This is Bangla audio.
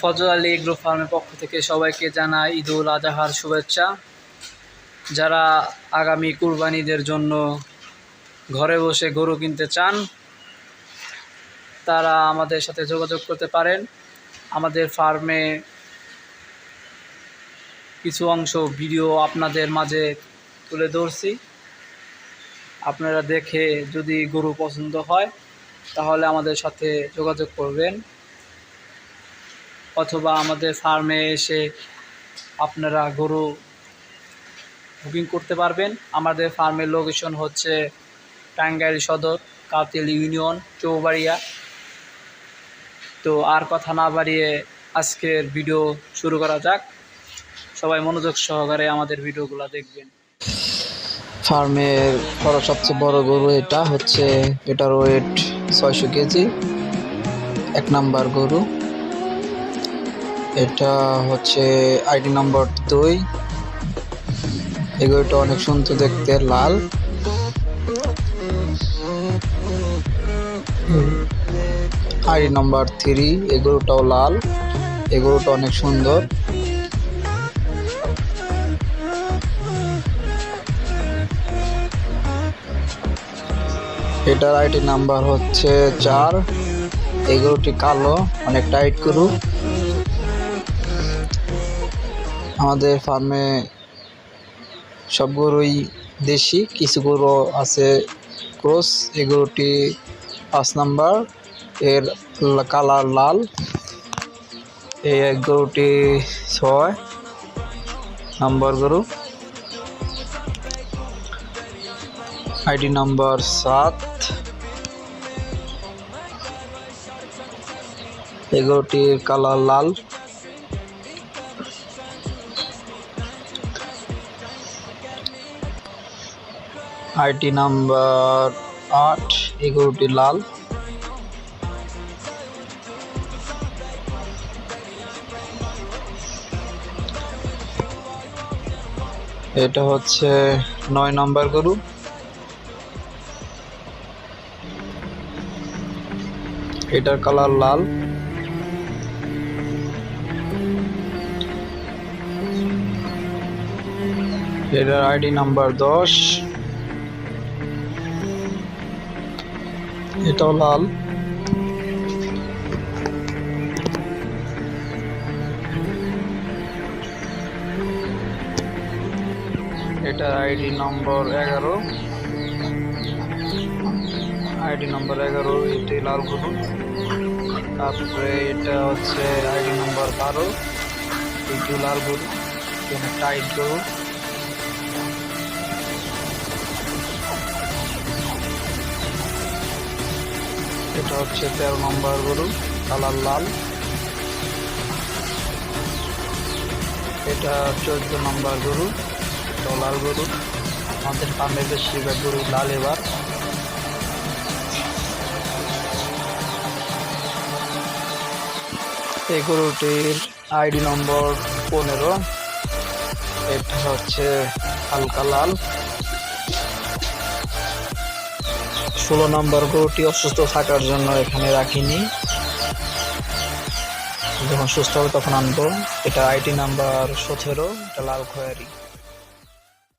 ফজল আলী এগ্রো ফার্মের পক্ষ থেকে সবাইকে জানাই ঈদুল আজহার শুভেচ্ছা। যারা আগামী কুরবানিদের জন্য ঘরে বসে গরু কিনতে চান, তারা আমাদের সাথে যোগাযোগ করতে পারেন। আমাদের ফার্মে কিছু অংশ ভিডিও আপনাদের মাঝে তুলে ধরছি। আপনারা দেখে যদি গরু পছন্দ হয়, তাহলে আমাদের সাথে যোগাযোগ করবেন। অথবা আমাদের ফার্মে এসে আপনারা গরু বুকিং করতে পারবেন। আমাদের ফার্মের লোকেশন হচ্ছে টাঙ্গাইল সদর, কাতিল ইউনিয়ন, চৌবাড়িয়া। তো আর কথা না বাড়িয়ে আজকের ভিডিও শুরু করা যাক। সবাই মনোযোগ সহকারে আমাদের ভিডিওগুলো দেখবেন। ফার্মের বড় সবচেয়ে বড় গরু এটা হচ্ছে, এটার ওয়েট ছয়শো কেজি। এক নাম্বার গরু। এটা হচ্ছে আইডি নম্বর দুই। এগুলোটা অনেক সুন্দর দেখতে, লাল। আইডি নম্বর থ্রি এই গরুটাও লাল। এই গরুটা অনেক সুন্দর। এটার আইডি নাম্বার হচ্ছে চার। এই গরুটি কালো অনেক টাইট গরু। আমাদের ফার্মে সব গরুই দেশি, কিছু গরু আছে ক্রস, এই গরুটি পাঁচ নাম্বার, এর কালার লাল, এই এক গরুটি ছয় নাম্বার গরু। আইডি নাম্বার সাত। এগারোটির কালার লাল। আইডি নাম্বার আট, এগারোটি লাল। এটা হচ্ছে নয় নাম্বার গরু। এটার কালার লাল। এটার আইডি নাম্বার দশ। এটাও লাল। এটার আইডি নম্বর এগারো। আইডি নম্বর এগারো এটি লাল গরু তারপরে এটা হচ্ছে আইডি নম্বর বারো এটি লাল এখানে টাইট গরু এটা হচ্ছে তেরো নম্বর গরু, কালার লাল। এটা চোদ্দ নম্বর গরু লাল গরু। আমাদের ফার্মে বেশিরভাগ গরু লাল এবার। এই গরুটির আইডি নম্বর পনেরো। এটা হচ্ছে হালকা লাল। ষোলো নম্বর গরুটি অসুস্থ থাকার জন্য এখানে রাখিনি। যখন সুস্থ হবে তখন আনব। এটা আইটি নাম্বার সতেরো, এটা লাল খয়ারি।